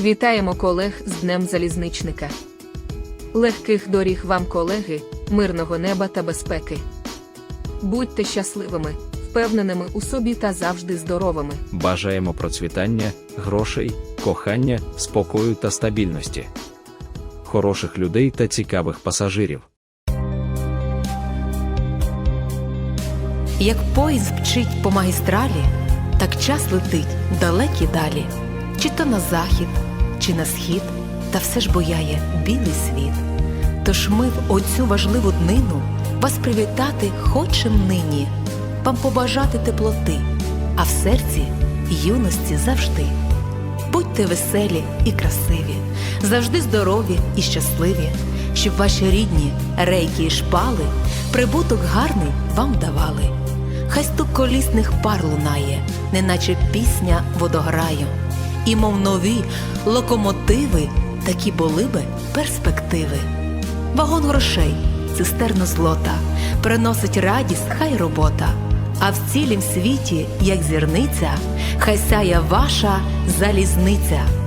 Вітаємо колег з Днем Залізничника. Легких доріг вам, колеги, мирного неба та безпеки. Будьте щасливими, впевненими у собі та завжди здоровими. Бажаємо процвітання, грошей, кохання, спокою та стабільності. Хороших людей та цікавих пасажирів. Як поїзд мчить по магістралі, так час летить далекі далі, чи то на захід, чи на схід, та все ж бояє білий світ. Тож ми в оцю важливу днину вас привітати хочем нині, вам побажати теплоти, а в серці юності завжди. Будьте веселі і красиві, завжди здорові і щасливі, щоб ваші рідні рейки і шпали прибуток гарний вам давали. Хай стук колісних пар лунає, неначе пісня водограю. І мов нові локомотиви, такі були би перспективи. Вагон грошей, цистерно злота, приносить радість, хай робота. А в цілім світі, як зірниця, хай сяє ваша залізниця.